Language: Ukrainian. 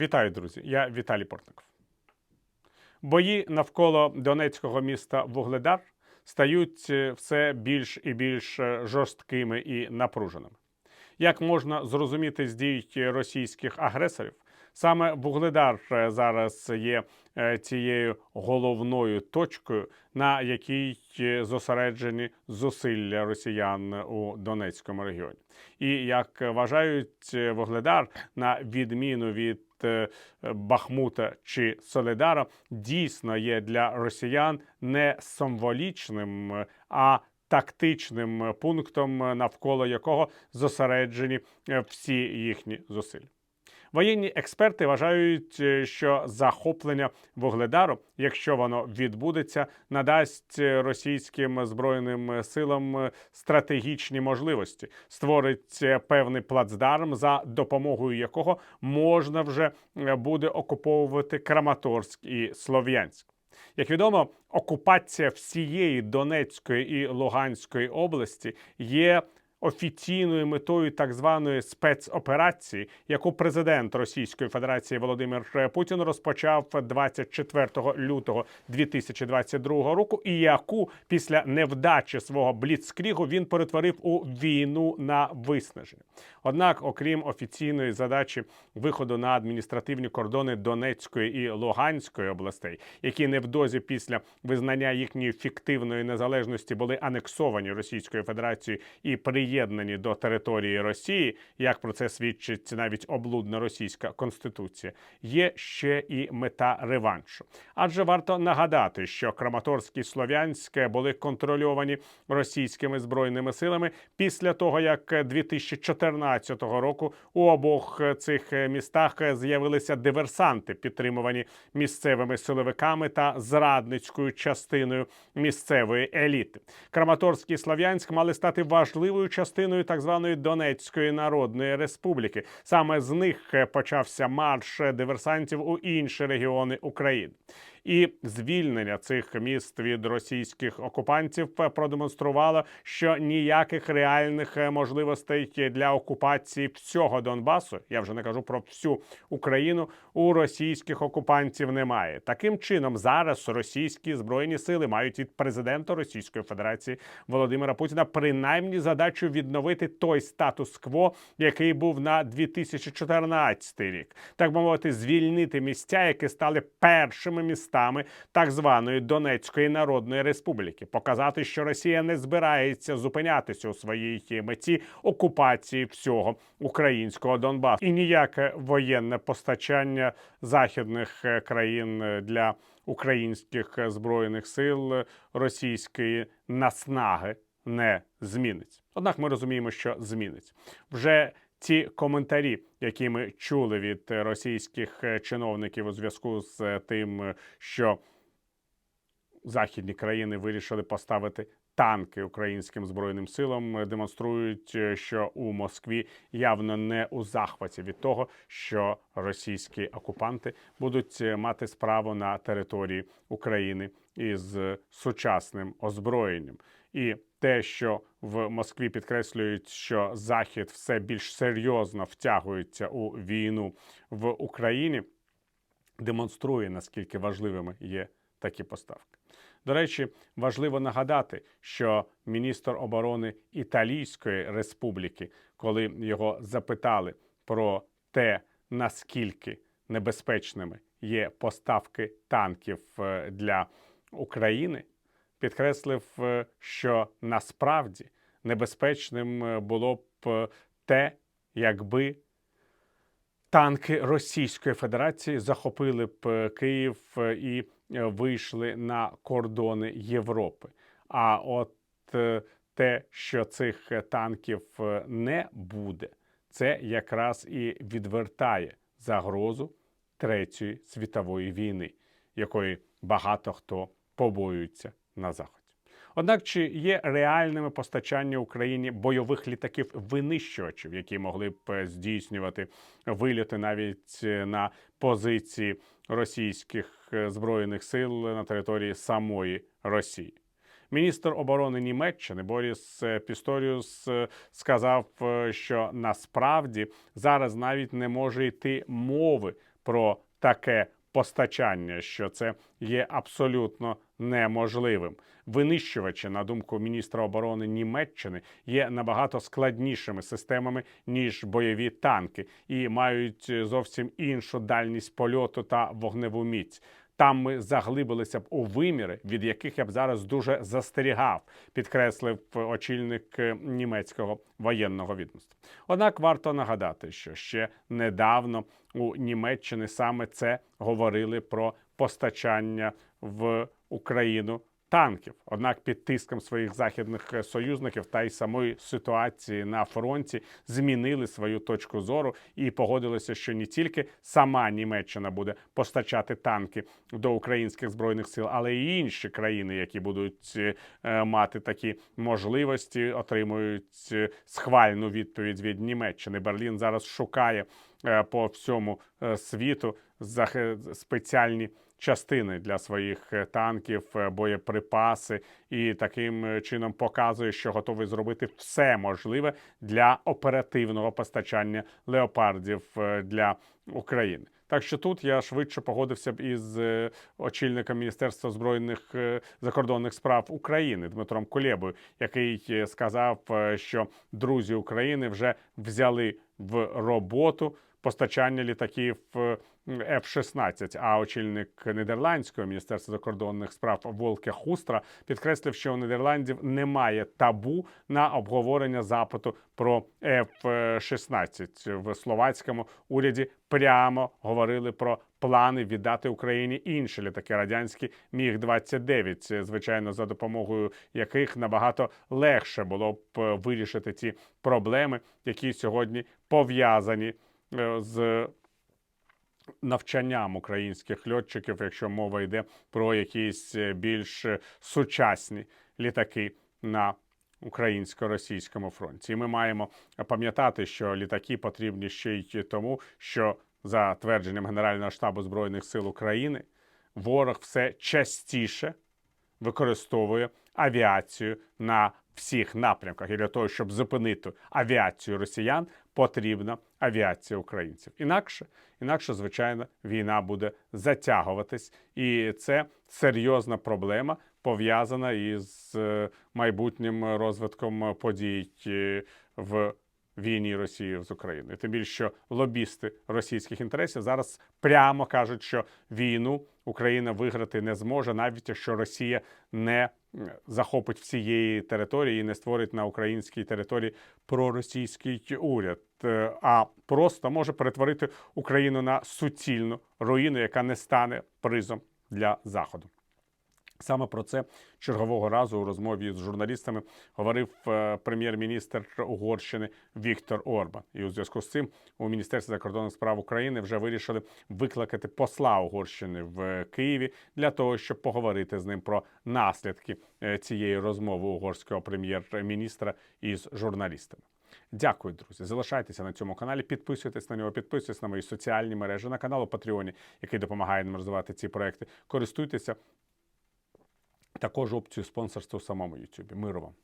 Вітаю, друзі! Я Віталій Портников. Бої навколо донецького міста Вугледар стають е, все більш і більш е, жорсткими і напруженими. Як можна зрозуміти з дій російських агресорів, саме Вугледар е, зараз є е, цією головною точкою, на якій е, зосереджені зусилля росіян у Донецькому регіоні. І як вважають Вугледар, на відміну від Бахмута чи Соледара, дійсно є для росіян не символічним, а тактичним пунктом, навколо якого зосереджені всі їхні зусилля. Воєнні експерти вважають, е, що захоплення Вугледару, якщо воно відбудеться, надасть е, російським збройним силам е, стратегічні можливості, створить певний плацдарм, за допомогою якого можна вже буде окуповувати Краматорськ і Слов'янськ. Як відомо, окупація всієї Донецької і Луганської області є офіційною метою так званої спецоперації, яку президент Російської Федерації Володимир Путін розпочав 24 лютого 2022 року, і яку після невдачі свого бліцкрігу він перетворив у війну на виснаження. Однак, окрім офіційної задачі виходу на адміністративні кордони Донецької і Луганської областей, які невдовзі після визнання їхньої фіктивної незалежності були анексовані Російською Федерацією і приєднані до території Росії, як про це свідчить навіть облудна російська конституція, є ще і мета реваншу. Адже варто нагадати, що Краматорськ і Слов'янське були контрольовані російськими збройними силами після того, як 2014 року у обох цих містах з'явилися диверсанти, підтримувані місцевими силовиками та зрадницькою частиною місцевої еліти. Краматорськ і Слов'янськ мали стати важливою частиною так званої Донецької Народної Республіки. Саме з них почався марш диверсантів у інші регіони України. І звільнення цих міст від російських окупантів продемонструвало, що ніяких реальних е, можливостей для окупації всього Донбасу, я вже не кажу про всю Україну, у російських окупантів немає. Таким чином, зараз російські збройні сили мають від президента Російської Федерації Володимира Путіна принаймні задачу відновити той статус-кво, який був на 2014 рік, так би мовити, звільнити місця, які стали першими містами так званої Донецької Народної Республіки, показати, що Росія не збирається зупинятися у своїй меті окупації всього українського Донбасу і ніяке воєнне постачання західних е, країн е, для українських збройних сил е, російської наснаги не зміниться. Однак ми розуміємо, що зміниться вже. Ці коментарі, які ми чули від е, російських е, чиновників у зв'язку з е, тим, що західні країни вирішили поставити танки українським збройним силам, демонструють, що у Москві явно не у захваті від того, що російські окупанти будуть мати справу на території України із сучасним озброєнням. І те, що в Москві підкреслюють, що Захід все більш серйозно втягується у війну в Україні, демонструє наскільки важливими є такі поставки. До речі, важливо нагадати, що міністр оборони Італійської республіки, коли його запитали про те, наскільки небезпечними є поставки танків е, для України, підкреслив, е, що насправді небезпечним е, було б е, те, якби танки Російської Федерації захопили б Київ і вийшли на кордони Європи. А от те, що цих танків не буде, це якраз і відвертає загрозу Третьої світової війни, якої багато хто побоюється на заході. Однак чи є реальними постачання Україні бойових літаків винищувачів, які могли б е, здійснювати вильоти навіть е, на позиції російських е, збройних сил на території самої Росії? Міністр оборони Німеччини Боріс Пісторіус сказав, що насправді зараз навіть не може йти мови про таке постачання, що це є абсолютно неможливим. Винищувачі, на думку міністра оборони Німеччини, є набагато складнішими системами ніж бойові танки, і мають зовсім іншу дальність польоту та вогневу міць. Там ми заглибилися б у виміри, від яких я б зараз дуже застерігав, підкреслив очільник е, німецького воєнного відомства. Однак варто нагадати, що ще недавно у Німеччини саме це говорили про постачання в Україну танків. Однак під тиском своїх західних е, союзників та й самої ситуації на фронті змінили свою точку зору і погодилися, що не тільки сама Німеччина буде постачати танки до українських збройних сил, але й інші країни, які будуть е, е, мати такі можливості, отримують схвальну відповідь від Німеччини. Берлін зараз шукає по всьому світу спеціальні частини для своїх е, танків, е, боєприпаси, і таким е, чином показує, що готовий зробити все можливе для оперативного постачання леопардів для України. Так що тут я швидше погодився б із очільником Міністерства збройних закордонних справ України Дмитром Кулєбою, який сказав, що друзі України вже взяли в роботу постачання літаків F-16, а очільник Нідерландського міністерства закордонних справ Волке Хустра підкреслив, що у Нідерландів немає табу на обговорення запиту про F-16. в словацькому уряді. Прямо говорили про плани віддати Україні інші літаки радянські Міг 29 звичайно, за допомогою яких набагато легше було б вирішити ті проблеми, які сьогодні пов'язані е, з навчанням українських льотчиків, якщо мова йде про якісь е, більш е, сучасні літаки на українсько-російському фронті. І ми маємо пам'ятати, що літаки потрібні ще й тому, що за твердженням Генерального штабу збройних сил України ворог все частіше використовує авіацію на всіх напрямках. І для того, щоб зупинити авіацію росіян, потрібна авіація українців. Інакше, інакше, звичайно, війна буде затягуватись, і це серйозна проблема, пов'язана із е, майбутнім розвитком подій е, в війні Росії з Україною. Тим більше, що лобісти російських інтересів зараз прямо кажуть, що війну Україна виграти не зможе, навіть якщо Росія не захопить всієї території і не створить на українській території проросійський уряд, е, а просто може перетворити Україну на суцільну руїну, яка не стане призом для заходу. Саме про це чергового разу у розмові з журналістами говорив е, прем'єр-міністр Угорщини Віктор Орбан. І у зв'язку з цим у Міністерстві закордонних справ України вже вирішили викликати посла Угорщини в Києві для того, щоб поговорити з ним про наслідки е, цієї розмови угорського прем'єр-міністра із журналістами. Дякую, друзі. Залишайтеся на цьому каналі, підписуйтесь на нього, підписуйтесь на мої соціальні мережі, на канал у Патреоні, який допомагає нам розвивати ці проекти. Користуйтеся також опцію спонсорства у самому YouTube. Миру вам!